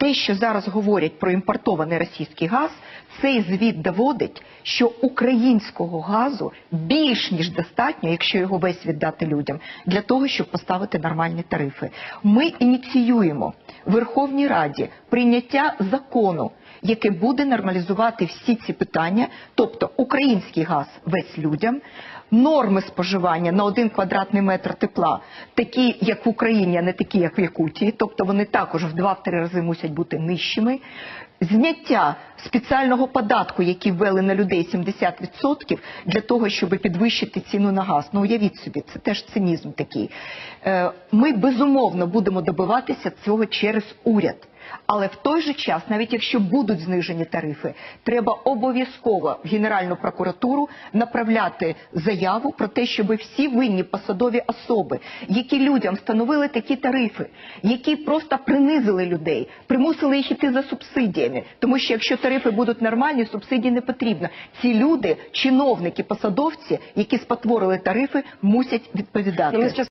те, що зараз говорять про імпортований російський газ, цей звіт доводить, що українського газу більш ніж достатньо, якщо його весь віддати людям, для того, щоб поставити нормальні тарифи. Ми ініціюємо Верховній Раді прийняття закону, яке буде нормалізувати всі ці питання, тобто український газ весь людям. Норми споживання на один квадратний метр тепла, такі як в Україні, а не такі, як в Якутії, тобто вони також в 2-3 рази мусять бути нижчими. Зняття спеціального податку, який ввели на людей 70% для того, щоб підвищити ціну на газ. Ну уявіть собі, це теж цинізм такий. Е, Ми безумовно будемо добиватися цього через уряд. Але в той же час, навіть якщо будуть знижені тарифи, треба обов'язково в Генеральну прокуратуру направляти заяву про те, щоб всі винні посадові особи, які людям встановили такі тарифи, які просто принизили людей, примусили їх іти за субсидіями. Тому що якщо тарифи будуть нормальні, субсидій не потрібно. Ці люди, чиновники, посадовці, які спотворили тарифи, мусять відповідати. Ну,